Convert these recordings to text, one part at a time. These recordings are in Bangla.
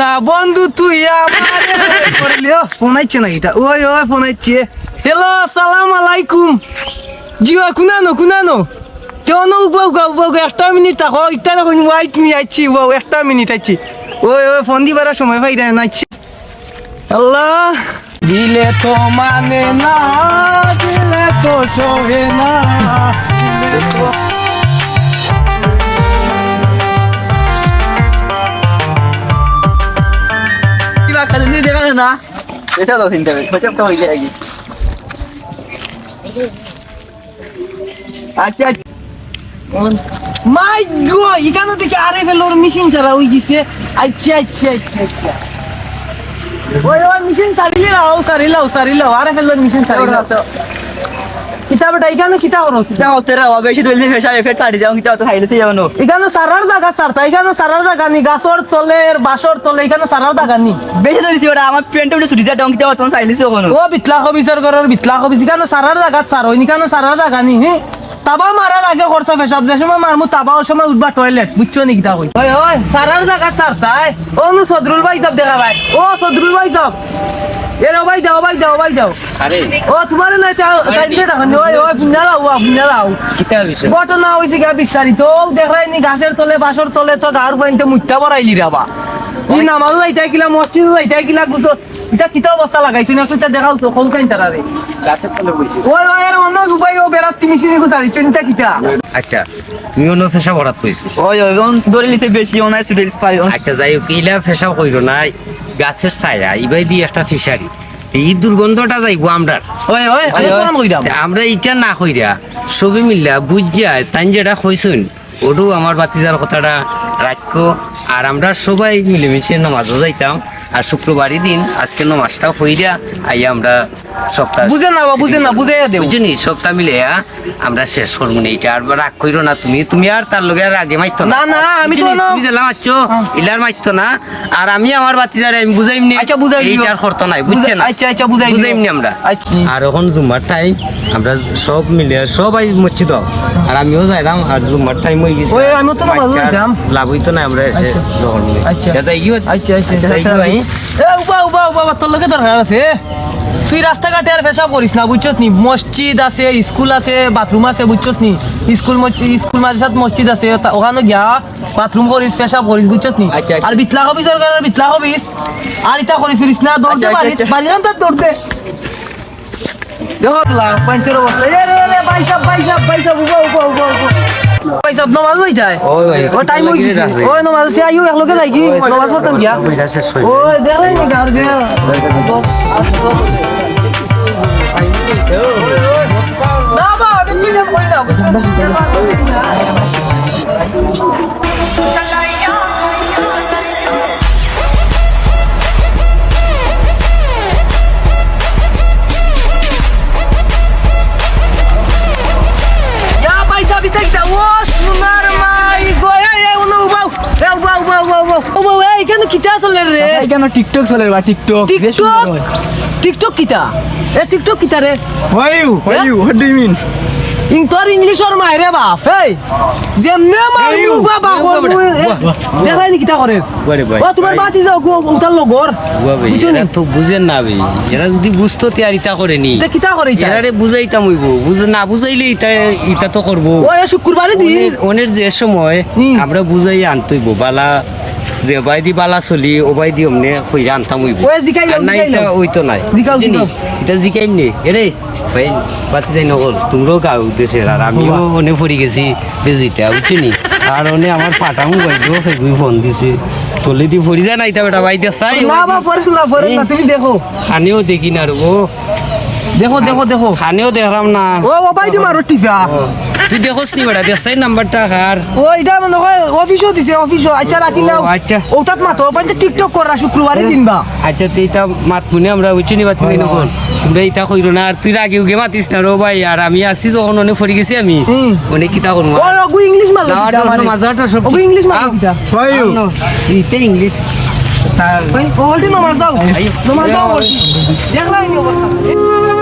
না বন্ধু, তুই আমার। ফোন আইছে না এটা? ওই ওই ফোন আইছে। হ্যালো সালাম আলাইকুম। জিও কুনানো কুনানো কেন উগাও গাও গাও একটা মিনিট থাকো ইটা এখন ওয়াইট মি আইছি ও একটা মিনিট আইছি। ওই ওই ফোন দিবার সময় ভাই না আইছি। আল্লাহ, দিলে তো মানে না, দিলে তো সহে না। দেখা না? এসে তো চিন্তা করি খোঁজ একটা হইলে আচ্ছা মাই গো এখানে থেকে আরে ফেলোর মেশিন ছাড়া হয়ে গেছে আচ্ছা আচ্ছা আচ্ছা আচ্ছা। ওই ওই মেশিন সারিলে লাও সারিলাও সারিলাও আরে ফেলোর মেশিন সারিলাও কিতাবটা এখানে কিতা করো যা হচ্ছে রে বেশি দইলে ফেসা এফেক্ট কাটি যাও কিতা তো খাইলে যাব এখানে সারার জায়গা সারতা এখানে সারার জায়গা নি গাছর তলে বাসর তলে এখানে সারার জায়গা নি বেশি দইছি ওটা আমার পেন্ট উঠে ছুটি যা ডং কিতা তো চাইলিছে ওখানে ও বিতলা কবিসর ঘরের বিতলা কবিস এখানে সারার জায়গা সার ওই এখানে সারার জায়গা নি হে। তাবা মারার আগে খরচা ফেসাব যে সময় মারমু তাবা ওই সময় উঠবা টয়লেট বুঝছ নি কিতা কই? ওই ওই সারার জায়গা সারতাই ও নু সদরুল ভাই সব দেখা ভাই ও সদরুল ভাই সব এর ভাই দাও ভাই দাও ভাই দাও। আরে। ও তোমার না চাইলে টাকা নি ওই ওই ফিনালা ও ফিনালা ও কিতা বিষয় ঘটনা হয়েছে গা বিস্তারিত ও দেখাই নি গাছের তলে বাসর তলে তো গার পয়েন্টে মুঠটা বড়াইলি রাবা ই নামাজ লাইটাই কিলা মসজিদ লাইটাই কিলা গুছো এটা কিতা অবস্থা লাগাইছো না তুই দেখাওছো কোন সাইন তারারে। গাছের তলে বইছি। ওই ওই এর অন্য উপায় ও বেড়াত তিমি সিনি গুছারি চিন্তা কিতা? আচ্ছা তুমি অন্য ফেসা ভরাত কইছো ওই ওই দৌড়ে নিতে বেশি ওনায় ছুটি পাই আচ্ছা যাই হোক ইলা ফেসাও কইরো না গাছের ছায়া ইবাই দিয়ে একটা ফিশারি। এই দুর্গন্ধটা যাইবো আমরা। ওই ওই আমরা এটা না কইরা সবে মিল্লা বুঝিয়া তাই যেটা কইছুন। ওটু আমার বাতিজার কথাটা রাখো। আর আমরা সবাই মিলেমিশে নমাজও যাইতাম। আর শুক্রবারই দিন আজকে নমাজটাও হইরা আইয়া আমরা সপ্তাহ বুঝে না বা বুঝে না, বুঝাইয়া দেও। বুঝিনি সপ্তাহ মিলে আমরা শেষ করব না এটা আর রাগ কইরো না তুমি তুমি আর তার লগে আর আগে মাইতো না, না, আমি তো না- তুমি দিলাম আচ্ছো ইলার মাইতো না আর আমি আমার বাতিজারে আমি বুঝাইম বুঝাইমনি আচ্ছা, বুঝাই দিও। এইটার করতো নাই বুঝছেন না আচ্ছা, আচ্ছা, বুঝাই দিও। বুঝাইমনি আমরা আচ্ছা। আর এখন জুম্মার টাইম আমরা সব মিলে সবাই মসজিদ আর আমিও যাইলাম আর জুমার টাইম হয়ে গেছে ওই, আমিও তো বাচ্চার যাইতাম। লাভ হইতো না আমরা এসে আচ্ছা। যখন আচ্ছা। যাই হচ্ছে? আচ্ছা আচ্ছা যাই ভাই? এ উবা উবা উবা তোর লগে দরকার আছে। তুই রাস্তাঘাটে আর পেশা করিস না বুঝছস নি? মসজিদ আছে স্কুল আছে বাথরুম আছে বুঝছস নি? স্কুল স্কুল মাদ্রাসাত মসজিদ আছে ওখানে গিয়া বাথরুম করিস পেশা করিস বুঝছস নি? আচ্ছা, আচ্ছা। আর বিতলা হবিস দরকার বিতলা হবিস। আর ইটা করিস না দৌড়তে আচ্ছা, পারি আচ্ছা। পারি না তার দৌড়তে দেখো পয়েন্টের অবস্থা। সাহেব ভাই সাহেব উবা উবা উবা উবা সাহেব নমাজ হই যায়। ওই ভাই, ও টাইম হই গেছে। ওই নমাজ তে আইও এক লগে। কি নমাজ পড়তাম গিয়া ওই দেখলাই নি গার গে। না বা আমি কি না কই না বাউ কিটা চলে রে? কেন টিকটক চলে বা টিকটক? টিকটক? টিকটক কিটা? এ টিকটক কিটা রে? Why you? Why you? What do you mean? ইং তোর ইংলিশর মাইরে বাপ এই যেমনে মারু বাবা দেখাই নি কিটা করে ও তোমার বাতি যাও লগর এরা তো বুঝেন না? ভাই এরা যদি বুঝতো তে আর ইটা করেনি তে কিটা করে ইটা এরারে বুঝাইতাম হইব বুঝে না বুঝাইলে ইটা ইটা তো করব ও এ শুক্রবারে দিন ওনের- যে সময়। আমরা বুঝাই আনতইব বালা যে বাই দি বালা চলি ও বাই দি অমনে কইরা আনতাম হইব ওই জিকাইলাম, আর না জিকাইলাম। ইটা ওইতো নাই। এটা জিকাইম নে এরে ভাই বাতি যাই নগর তোমরাও গাও দেশের আর আমিও অনে পড়ি গেছি বেজুইটা বুঝছি আর অনে আমার ফাটা মোবাইলও ফেগুই ফোন দিছে। তলে দি পড়ি যায় না ইটা বেটা বাইতে চাই। না বা পরে না পরে না তুমি দেখো। খানেও দেখি না আর ও। দেখো দেখো দেখো। খানেও দেখলাম না। ও ও বাই দিমারো টিফা তুই দেখোস নি বেটা দেখাই নাম্বারটা কার ও এটা মনে হয় অফিসও দিছে অফিসও আচ্ছা রাখিলাও ও, আচ্ছা। মাতো টিকটক করা শুক্রবারে দিন বা আচ্ছা তুই এটা মাত পুনে আমরা উচ্চ নিবা তুই নকল তোমরা কইরো না আর তুই আগে উগে মাতিস না রো ভাই আর আমি আসি যখন অনেক ফরি গেছি আমি। অনেক কিতা করব ও ওগু ইংলিশ মারলো মাঝাটা সব ওগু ইংলিশ মারলো কিটা ইতে ইংলিশ তার ওই ওল্টি নমাজ যাও নমাজ যাও দেখলাই নি অবস্থা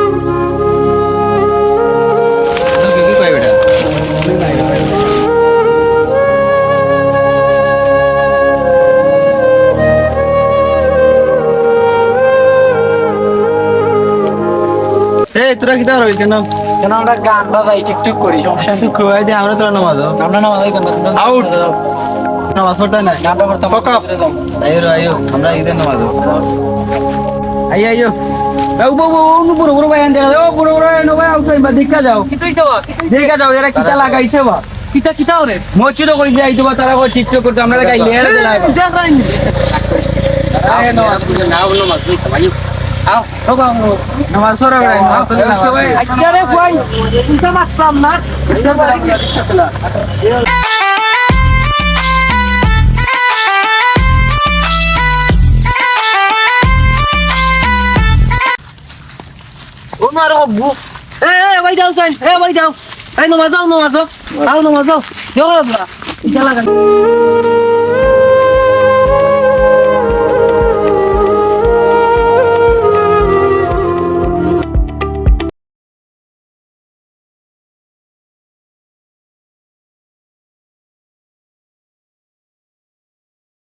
এই তোরা কি দাঁড়াবি কেন? কেন আমরা গান বাজাই টিকটক করি সমস্যা আমরা তোরা নামাজ আমরা নামাজ আউট নামাজ পড়তে না গানটা পড়তে নামাজ আই আইও। বড় বড় ভাই আনতে ও বড় বড় নো ভাই আউট বা দেখা যাও। কিতাই যাও দেখা যাও এরা কিতা লাগাইছে বা কিতা কিতা ওরে? মচ্ছু তো কইছে আইতো বা তারা কই টিকটক করতে আমরা গাই লেয়ার দিলাই দেখ রাইনি ভাই নামাজ সবাই আচ্ছা রে ভাই না। ও মারো বু এ ভাই যাও সাইন। এ ভাই যাও এই, নমাজ যাও নমাজ যাও যাও জোরে বলা এটা লাগা